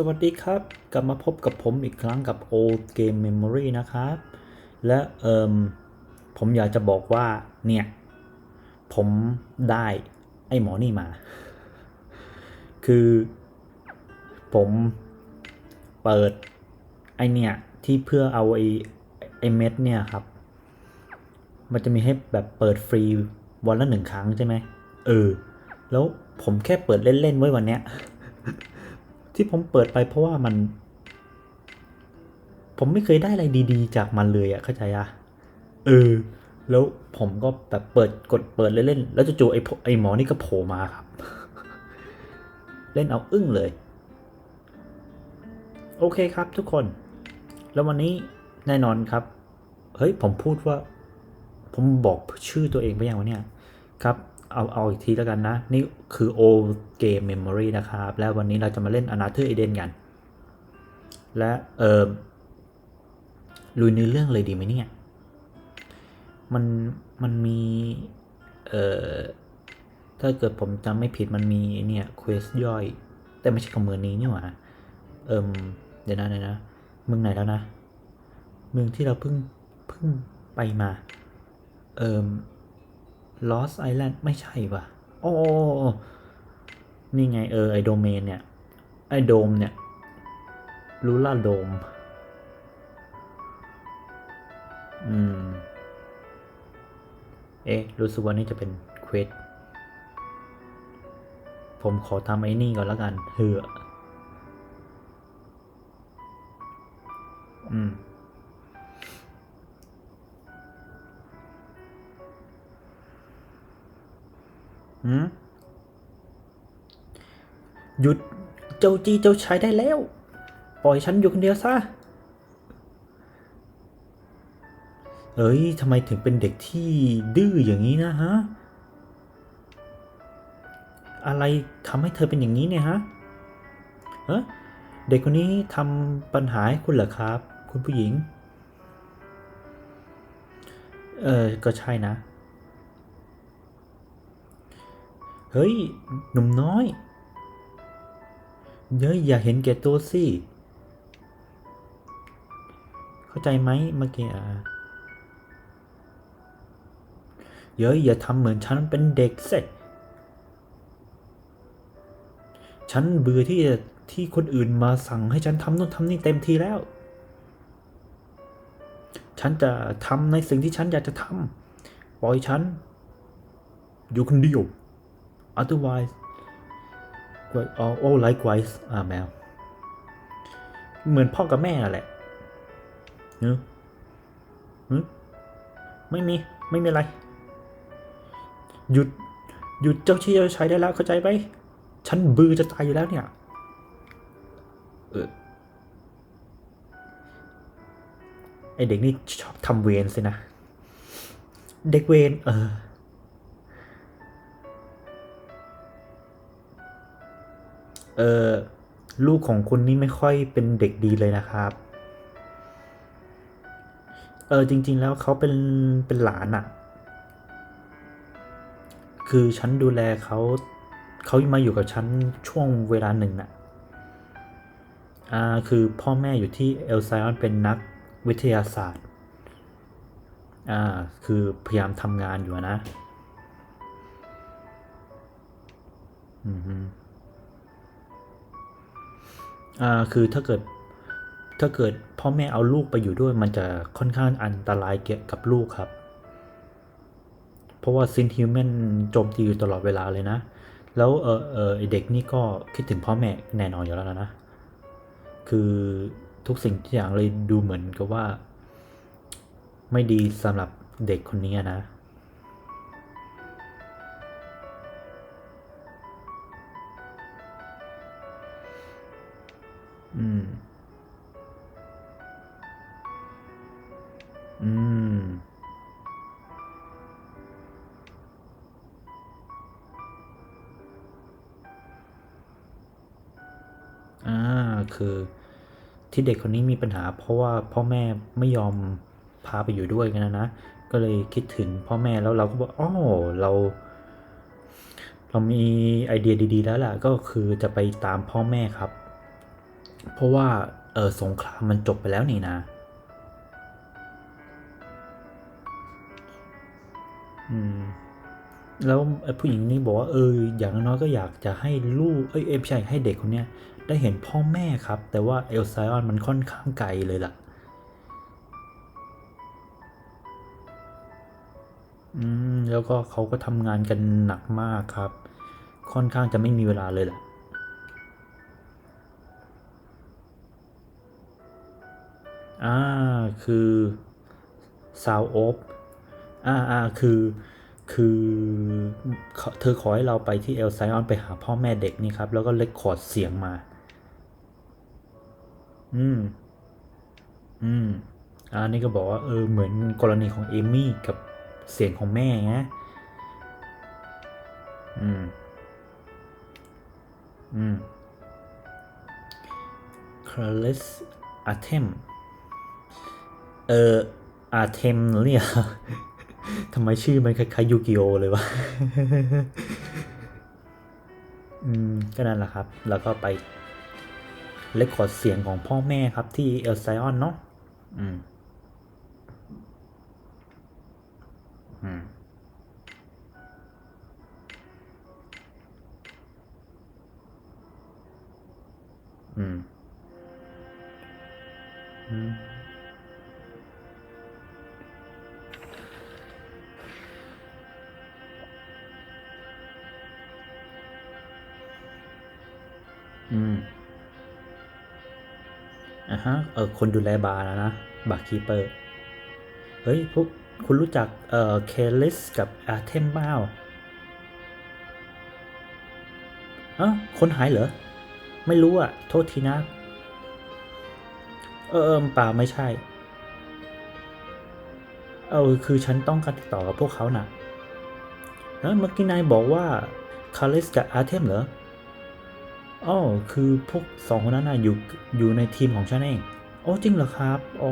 สวัสดีครับ กลับมาพบกับผมอีกครั้งกับ Old Game Memory นะครับ และเอิมผมอยากจะบอกว่าเนี่ย ผมได้ไอ้หมอนี่มา คือ ผมเปิดไอเนี่ย ที่เพื่อเอาไอไอเม็ดเนี่ยครับ มันจะมีให้แบบเปิดฟรีวันละหนึ่งครั้งใช่ไหมเออ แล้วผมแค่เปิดเล่น ๆ ไว้วันเนี้ย ที่ผมเปิดไปเพราะว่ามัน ผมไม่เคยได้อะไรดีๆ จากมันเลยอะเข้าใจอะเออ แล้วผมก็แบบเปิดกดเปิดเล่นๆแล้วจู่ๆไอ้ไอ้หมอนี่ก็โผล่มาครับ เล่นเอาอึ้งเลย โอเคครับทุกคน แล้ววันนี้แน่นอนครับ เฮ้ยผมพูดว่า ผมบอกชื่อตัวเองไปยังวะเนี่ยครับ เอาเอาอีกทีแล้วกันนะ นี่คือ old game memory นะครับ แล้ววันนี้เราจะมาเล่น Another Eden กัน และเออลุยในเรื่องเลยดีไหมเนี่ย มัน มันมี เอ่อ ถ้าเกิดผมจำไม่ผิดมันมีเนี่ยเควสย่อย แต่ไม่ใช่ของเมืองนี้นี่หว่า เอิมเดี๋ยวนะเดี๋ยวนะ เมืองไหนแล้วนะ เมืองที่เราเพิ่ง เพิ่งไปมา เอิม Lost Island ไม่ใช่ป่ะ โอ้ นี่ไงเออ ไอโดเมนเนี่ย ไอโดมเนี่ยลูล่าโดม อืม เอ๊ะ รู้สึกว่านี่จะเป็นเควส ผมขอทำไอ้นี่ก่อนล้วกัน เหือะอืม หยุดเจ้าจีเจ้าชายได้แล้ว ปล่อยฉันอยู่คนเดียวซะ เอ้ยทำไมถึงเป็นเด็กที่ดื้ออย่างนี้นะฮะ อะไรทำให้เธอเป็นอย่างนี้เนี่ยฮะเอะเด็กคนนี้ทำปัญหาให้คุณเหรอครับ คุณผู้หญิง เออก็ใช่นะ เฮ้ย หนุ่มน้อยเย้ยอย่าเห็นแก่ตัวสิ เข้าใจไหมเมื่อกี้อะเย้ยอย่าทำเหมือนฉันเป็นเด็กเสร็ฉันเบื่อที่จะที่คนอื่นมาสั่งให้ฉันทำนู่นทำนี่เต็มทีแล้ว ฉันจะทำในสิ่งที่ฉันอยากจะทำปล่อยฉัน อยู่คนเดียว otherwise อ๋อ oh likewise อ่าแมวเหมือนพ่อกับแม่แหละเนอะไม่มี ไม่มีอะไร หยุด หยุดเจ้าชี้เจ้าชายได้แล้วเข้าใจไหมฉันบือจะตายอยู่แล้วเนี่ย เออไอเด็กนี่ชอบทำเวรสินะ เด็กเวรเออ เออลูกของคุณนี่ไม่ค่อยเป็นเด็กดีเลยนะครับเออจริง ๆ แล้วเขาเป็นเป็นหลานอะคือฉันดูแลเขาเขามาอยู่กับฉันช่วงเวลาหนึ่งน่ะอ่าคือพ่อแม่อยู่ที่เอลไซออนเป็นนักวิทยาศาสตร์อ่าคือพยายามทำงานอยู่นะ อืม อ่าคือถ้าเกิดถ้าเกิดพ่อแม่เอาลูกไปอยู่ด้วย มันจะค่อนข้างอันตรายเกี่ยวกับลูกครับ เพราะว่าซินฮิวแมนโจมตีอยู่ตลอดเวลาเลยนะ แล้วเออเออเด็กนี่ก็คิดถึงพ่อแม่แน่นอนอยู่แล้วนะ คือทุกสิ่งทุกอย่างเลยดูเหมือนกับว่า ไม่ดีสำหรับเด็กคนนี้นะ อืม อืมอ่าคือที่เด็กคนนี้มีปัญหา เพราะว่าพ่อแม่ไม่ยอมพาไปอยู่ด้วยกันนะนะ ก็เลยคิดถึงพ่อแม่แล้วเราก็บอกอ๋อเรา เรามีไอเดียดี ๆ แล้วล่ะ ก็คือจะไปตามพ่อแม่ครับ เพราะว่าเออสงครามมันจบไปแล้วนี่นะ อืม แล้วผู้หญิงนี่บอกว่าเอออย่างน้อยก็อยากจะให้ลูกเอ้ยเอ้ยไม่ใช่ให้เด็กคนเนี้ยได้เห็นพ่อแม่ครับ แต่ว่าเอลไซออนมันค่อนข้างไกลเลยล่ะ อืม แล้วก็เขาก็ทำงานกันหนักมากครับ ค่อนข้างจะไม่มีเวลาเลยแหละ อ่าคือซาวโอฟอ่าอ่าคือคือเธอขอให้เราไปที่เอลไซออนไปหาพ่อแม่เด็กนี่ครับ แล้วก็เลคคอร์ดเสียงมา อืม อืมอ่านี่ก็บอกว่าเออเหมือนกรณีของเอมี่กับเสียงของแม่ไงอืม อืมคา เอาเทมเอออาเทมเนี่ยทำไมชื่อมันคล้ายๆยูกิโอเลยวะ อืม ก็นั่นแหละครับ แล้วก็ไปเลคคอร์ดเสียงของพ่อแม่ครับที่เอลไซออนเนาะ อืม อืมอะฮะ เออคนดูแลบาร์แล้วนะ บาร์คีเปอร์ เฮ้ย พวกคุณรู้จัก เอ่อ เคลิสกับอาเทมบ้าอ้าคนหายเหรอ ไม่รู้อะโทษทีนะ เออเออเปล่าไม่ใช่ เออ คือฉันต้องการติดต่อกับพวกเขาน่ะแล้วเมื่อกี้นายบอกว่า คาลิสกับอาเทมเหรอ อ๋อคือพวกสองคนนั้นน่ะอยู่อยู่ในทีมของฉันเองอ๋อจริงเหรอครับอ๋อ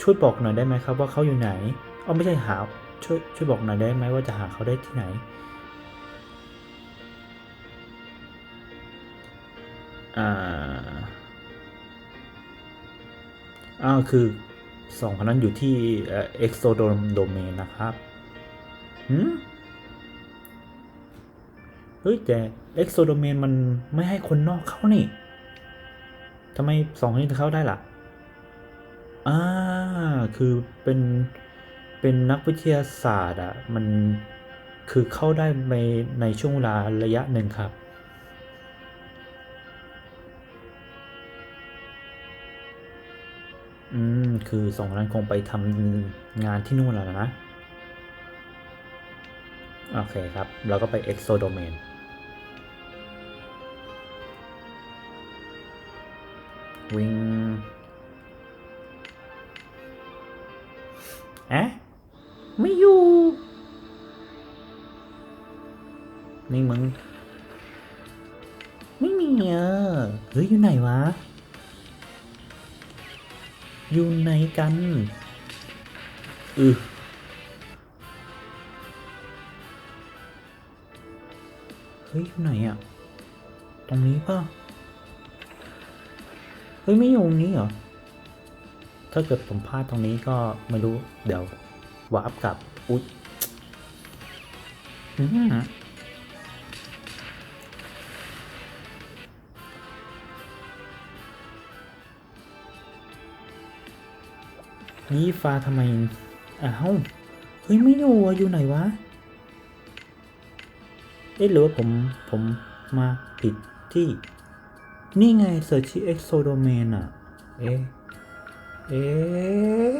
ช่วยบอกหน่อยได้ไหมครับ ว่าเขาอยู่ไหนอ๋อไม่ใช่หาช่วยช่วยบอกหน่อยได้ไหมว่าจะหาเขาได้ที่ไหนอ่าอ้าวคือสองคนนั้นอยู่ที่เอ็กโซโดมโดเมนนะครับ หืม ฮ้ยแต่เอ็กโซโดเมนมันไม่ให้คนนอกเข้านี่ทำไมสองคนนี้ถึงเข้าได้ล่ะอ่าคือเป็นเป็นนักวิทยาศาสตร์อะมันคือเข้าได้ในในช่วงเวลาระยะหนึ่งครับ อืม คือสองคนนั้นคงไปทำงานที่นู่นแล้วนะ โอเคครับ เราก็ไป Exo วิ่งเอ๊ะไม่อยู่ นี่มึง ไม่มีเออเฮ้ยอยู่ไหนวะ อยู่ไหนกัน อือเฮ้ยอยู่ไหนอะตรงนี้ป่ะ เฮ้ยไม่อยู่ตรงนี้เหรอ ถ้าเกิดผมพลาดตรงนี้ก็ไม่รู้ เดี๋ยววาร์ปกลับ อุ๊ยอืมยี่ฟ้าทำไม อ้าว เฮ้ยไม่อยู่อะอยู่ไหนวะ เอ๊ะหรือว่าผมผมมาผิดที่ นี่ไง Search Exo Domain อะ เอ๊ะ เอ๊ะ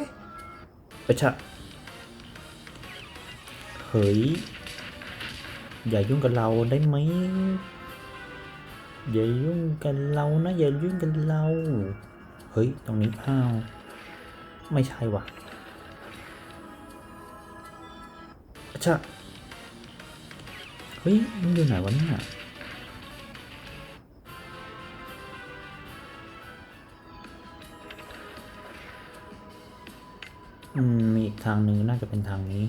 ประชะเฮ้ย อย่ายุ่งกับเราได้ไหม อย่ายุ่งกับเรานะ อย่ายุ่งกับเรา เฮ้ย ตรงนี้อ้าว ไม่ใช่ว่ะประชะเฮ้ย มันอยู่ไหนวะเนี่ย อืม มีอีกทางหนึ่งน่าจะเป็นทางนี้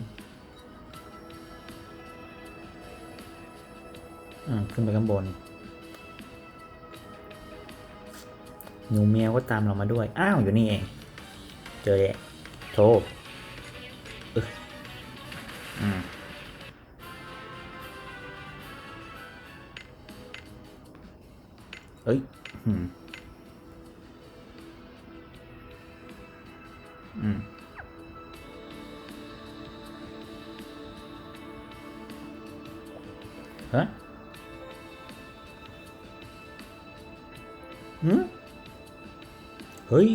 อืมขึ้นไปข้างบน หนูแมวก็ตามเรามาด้วย อ้าว อยู่นี่เอง เจอเลยโทรเอออืมเอ้ย อืม เฮ้ย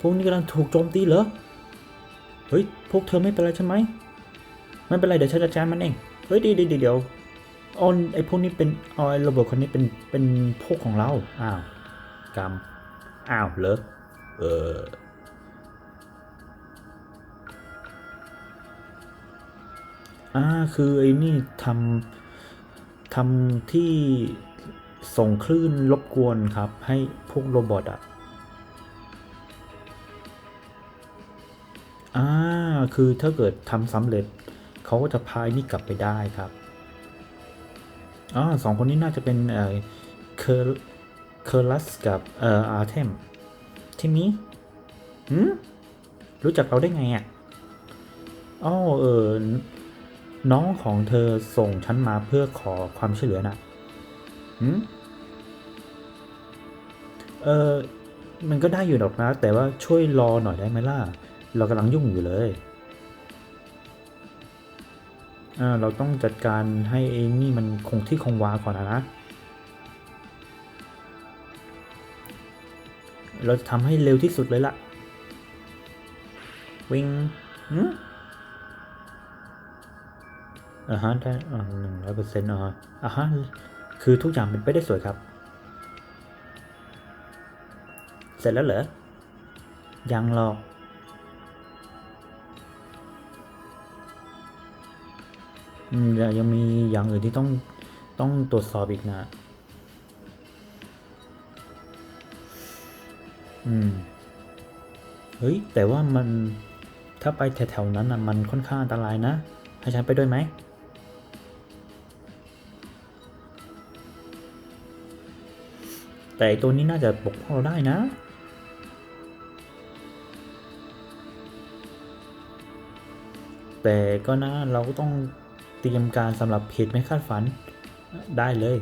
พวกนี้กำลังถูกโจมตีเหรอ เฮ้ย พวกเธอไม่เป็นไรใช่ไหม ไม่เป็นไรเดี๋ยวฉันจัดการมันเอง เฮ้ยเดียวเดี๋ยวเดี๋ยวออนไอพวกนี้เป็นออยระเบิดคนนี้เป็นเป็นพวกของเรา อ้าวกรรมอ้าวเหรอ เอออ่าคือไอ้นี่ทำทำที่ส่งคลื่นรบกวนครับ ให้พวกโรบอทอะ อ่าคือถ้าเกิดทำสำเร็จเขาก็จะพายนี่กลับไปได้ครับอ่าสองคนนี้น่าจะเป็นเอ่อเคอร์เคอร์ลัสกับเอ่ออาร์เทมที่มีหืมรู้จักเราได้ไงอะอ๋อเออน้องของเธอส่งฉันมาเพื่อขอความช่วยเหลือนะหืมเออมันก็ได้อยู่ดอกนะ แต่ว่าช่วยรอหน่อยได้ไหมล่ะ เรากำลังยุ่งอยู่เลยเราต้องจัดการให้ไอ้นี่มันคงที่คงวาก่อนนะ เราจะทำให้เร็วที่สุดเลยล่ะ วิ่งหืมอ่าฮะได้หนึ่งร้อยเปอร์เซ็นต์อ่าฮะอ่าฮะ คือทุกอย่างเป็นไปได้สวยครับ เสร็จแล้วเหรอ ยังหรอก ยังยังมีอย่างอื่นที่ต้องต้องตรวจสอบอีกนะ อืม เฮ้ย แต่ว่ามันถ้าไปแถวๆนั้นนะมันค่อนข้างอันตรายนะ ให้ฉันไปด้วยไหม แต่อ้ตัวนี้น่าจะปกป้องเราได้นะแต่ก็นะเราก็ต้อง เตรียมการสำหรับเหตุไม่คาดฝันได้เลย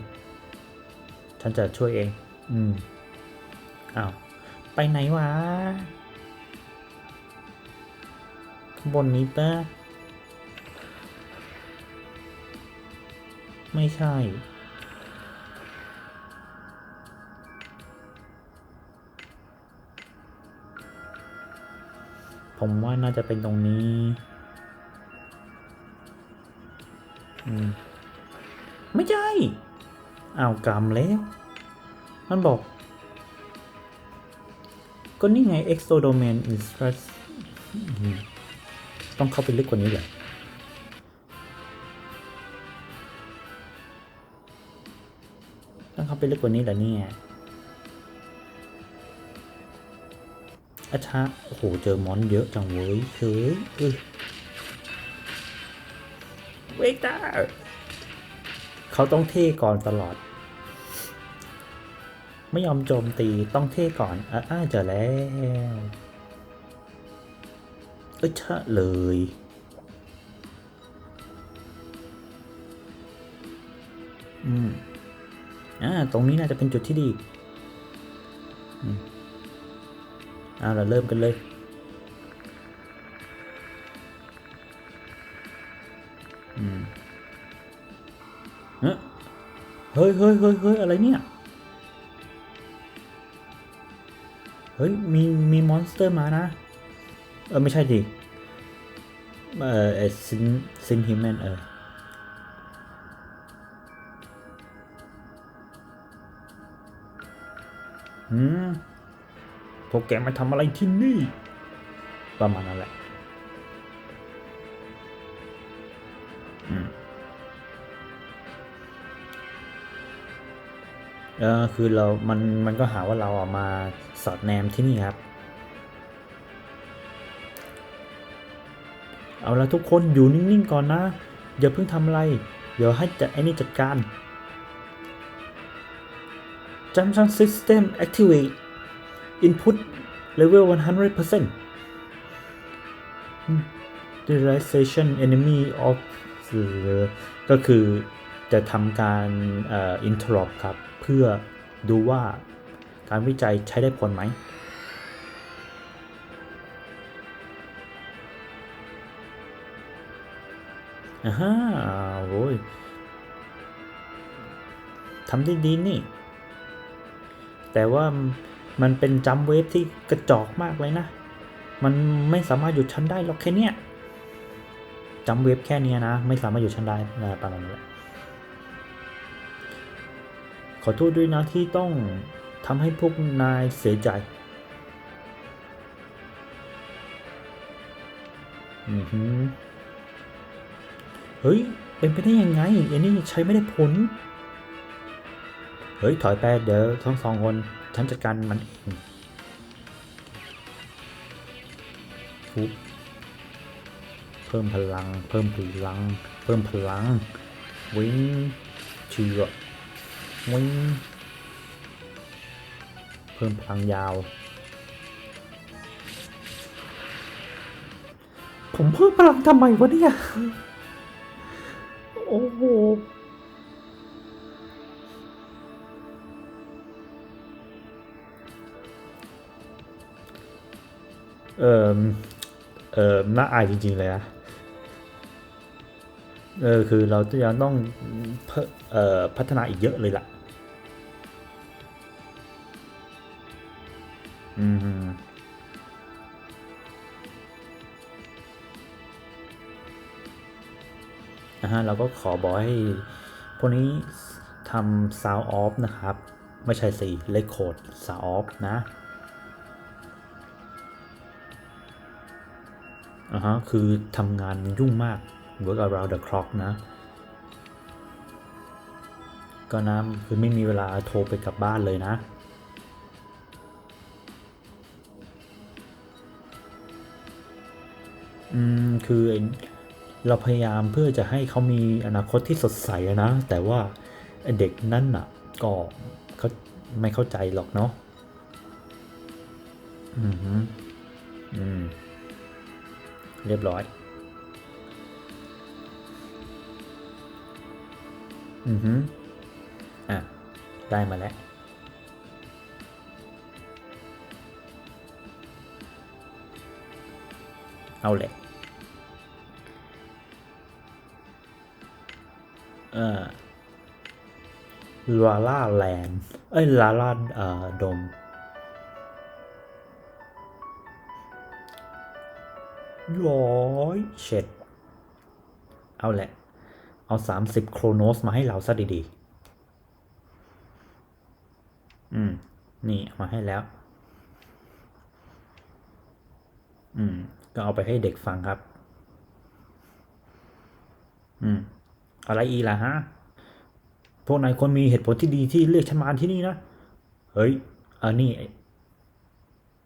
ฉันจะช่วยเอง อืมอ้าวไปไหนวะข้างบนนี้ปะไม่ใช่ ผมว่าน่าจะเป็นตรงนี้ ไม่ใช่ เอากรรมแล้ว มันบอก ก็นี่ไง exodomain instruct ต้องเข้าไปลึกกว่านี้เหรอต้องเข้าไปลึกกว่านี้เหรอเนี่ยอาชาโอ้โห เจอมอนเยอะจังเว้ยเฮ้ยเออ เวกตาเขาต้องเท่ก่อนตลอด ไม่ยอมโจมตีต้องเท่ก่อนอะอ่าเจอแล้วเออชะเลยอืมอ่า ตรงนี้น่าจะเป็นจุดที่ดี อืมอ่าเราเริ่มกันเลย เฮ้ยเฮ้ยเฮ้ยเฮ้ยอะไรเนี่ย เฮ้ย มี มีมอนสเตอร์มานะ เออ ไม่ใช่ดิเออไอซินซินฮิมแมนเอออืมพวกแกมาทำอะไรที่นี่ ประมาณนั้นแหละ เออคือเรา มัน มันก็หาว่าเราอะมาสอดแนมที่นี่ครับ เอาละทุกคนอยู่นิ่งๆก่อนนะ อย่าเพิ่งทำอะไร เดี๋ยวให้จัดไอ้นี่จัดการ Junction System Activate input level 100% realization enemy of ก็คือจะทำการ interrupt ครับ พื่อดูว่าการวิจัยใช้ได้ผลไหม อ่าฮะโว้ยทำได้ดีนี่ แต่ว่ามันเป็นจัมเวฟที่กระจอกมากเลยนะ มันไม่สามารถหยุดฉันได้หรอกแค่เนี้ยจัมเวฟแค่เนี้ยนะ ไม่สามารถหยุดฉันได้นะประมาณนี้แหละ ขอโทษด้วยนะที่ต้องทำให้พวกนายเสียใจอือหือเฮ้ย เป็นไปได้ยังไงอันนี้ใช้ไม่ได้ผล เฮ้ย ถอยไปเดี๋ยวทั้งสองคนฉันจัดการมันเองทุบเพิ่มพลัง เพิ่มพลัง เพิ่มพลัง วิ่งเชือก วิ่งเพิ่มพลังยาว ผมเพิ่มพลังทำไมวะเนี่ย โอ้โหเอ่อเอ่อน่าอายจริง ๆ เลยนะ เออคือเราจะยังต้องพ,ออพัฒนาอีกเยอะเลยล่ะ อืมนะฮะเราก็ขอบอกให้พวกนี้ทำ sound off นะครับ ไม่ใช่สิ record sound off นะอ่าฮะคือทำงานยุ่งมาก work around the clock นะ ก็นะคือไม่มีเวลาโทรไปกลับบ้านเลยนะ อืม คือเราพยายามเพื่อจะให้เขามีอนาคตที่สดใสนะ แต่ว่าเด็กนั่นน่ะ ก็เขาไม่เข้าใจหรอกเนาะ อืมฮึอืม เรียบร้อย อือฮึอะ ได้มาแล้ว เอาแหละเอ่อลาล่าแลนด์เอ้ยลาล่าเอ่อดม ร้อยเช็ด เอาแหละ เอา 30 โครโนสมาให้เราซะดีๆ อืม นี่มาให้แล้ว อืม ก็เอาไปให้เด็กฟังครับ อืม อะไรอีล่ะฮะ พวกนายคนมีเหตุผลที่ดีที่เลือกฉันมาที่นี่นะ เฮ้ยอันนี้ไอ้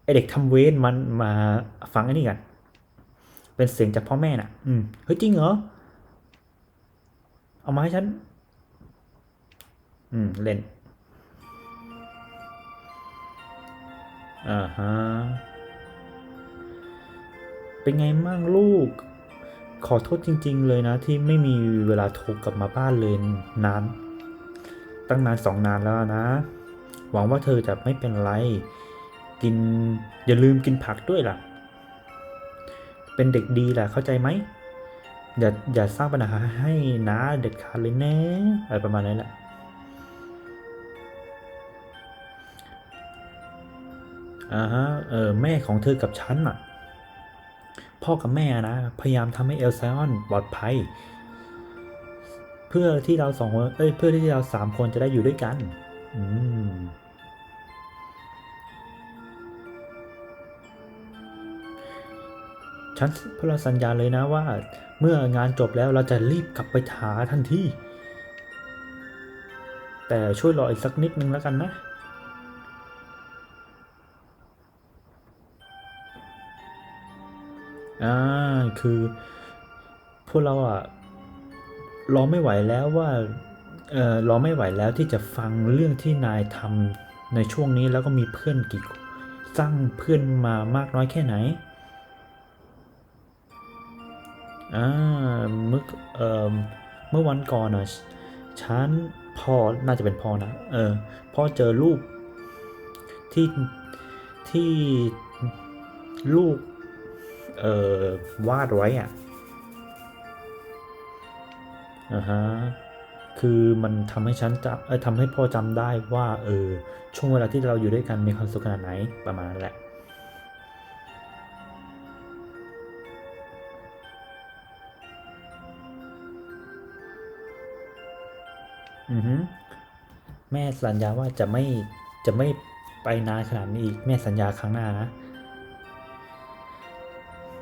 ไอเด็กทำเวรมันมาฟังไอ้นี่กัน เป็นเสียงจากพ่อแม่น่ะ อืม เฮ้ยจริงเหรอ เอามาให้ฉัน อืม เล่น อ่าฮะ เป็นไงมั่งลูก ขอโทษจริง ๆ เลยนะ ที่ไม่มีเวลาโทรกลับมาบ้านเลยนาน ตั้งนานสองนานแล้วนะ หวังว่าเธอจะไม่เป็นไร กิน อย่าลืมกินผักด้วยล่ะ เป็นเด็กดีแหละเข้าใจไหม อย่าอย่าสร้างปัญหาให้นะเด็ดขาดเลยนะอะไรประมาณนั้นแหละอ่าฮะเออแม่ของเธอกับฉันอะ พ่อกับแม่นะพยายามทำให้เอลไซออนปลอดภัย เพื่อที่เราสองคนเอ้ยเพื่อที่เราสามคนจะได้อยู่ด้วยกัน อืม ฉันพราสัญญาเลยนะว่า เมื่องานจบแล้วเราจะรีบกลับไปหาทันทีแต่ช่วยรออีกสักนิดนึงแล้วกันนะอ่าคือ พวกเราอะรอไม่ไหวแล้วว่าเออรอไม่ไหวแล้วที่จะฟังเรื่องที่นายทำในช่วงนี้แล้วก็มีเพื่อนกี่สร้างเพื่อนมามากน้อยแค่ไหน อ่าเมื่อเอ่อเมื่อวันก่อนนะฉันพ่อน่าจะเป็นพ่อนะ เออ พ่อเจอรูปที่ที่ลูก เอ่อ วาดไว้อะอ่าฮะ คือมันทำให้ฉันจำเออทำให้พ่อจำได้ว่า เออ ช่วงเวลาที่เราอยู่ด้วยกันมีความสุขขนาดไหนประมาณนั้นแหละ อือฮึแม่สัญญาว่าจะไม่จะไม่ไปนานขนาดนี้อีก แม่สัญญาครั้งหน้านะ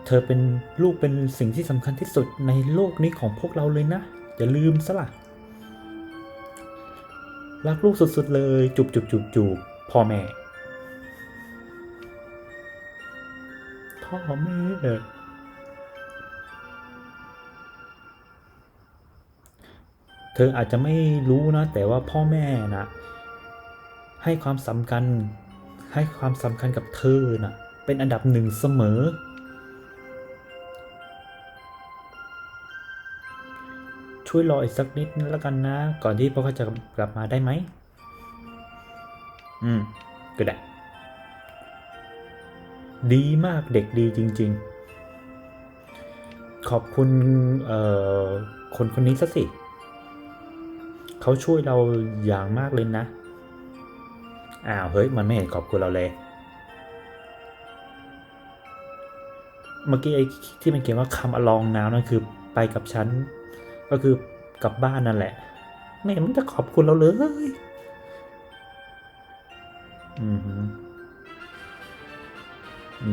เธอเป็นลูกเป็นสิ่งที่สำคัญที่สุดในโลกนี้ของพวกเราเลยนะ อย่าลืมซะล่ะ รักลูกสุดๆเลยจุบจุบจุบจุบพ่อแม่ พ่อแม่ ธออาจจะไม่รู้นะ แต่ว่าพ่อแม่นะให้ความสำคัญให้ความสำคัญกับเธอนะเป็นอันดับหนึ่งเสมอ ช่วยรออีกสักนิดแล้วกันนะ ก่อนที่พ่อเขาจะกลับมาได้ไหม อืม ก็ได้ ดีมากเด็กดีจริง ๆ ขอบคุณเอ่อคนคนนี้ซะสิ เขาช่วยเราอย่างมากเลยนะ อ้าวเฮ้ยมันไม่เห็นขอบคุณเราเลย เมื่อกี้ไอ้ที่มันเขียนว่าคำอลองนาวนั่นคือไปกับฉัน ก็คือกลับบ้านนั่นแหละ ไม่เห็นมันจะขอบคุณเราเลย อืมฮึ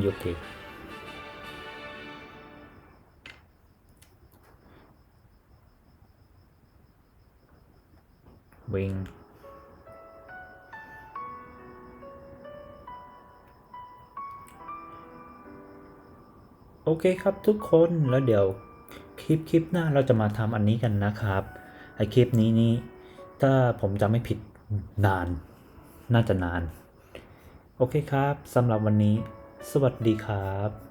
โอเค วิ่งโอเคครับทุกคนแล้วเดี๋ยวคลิปคลิปหน้าเราจะมาทำอันนี้กันนะครับไอคลิปนี้นี่ถ้าผมจำไม่ผิดนาน น่าจะนาน โอเคครับสำหรับวันนี้ สวัสดีครับ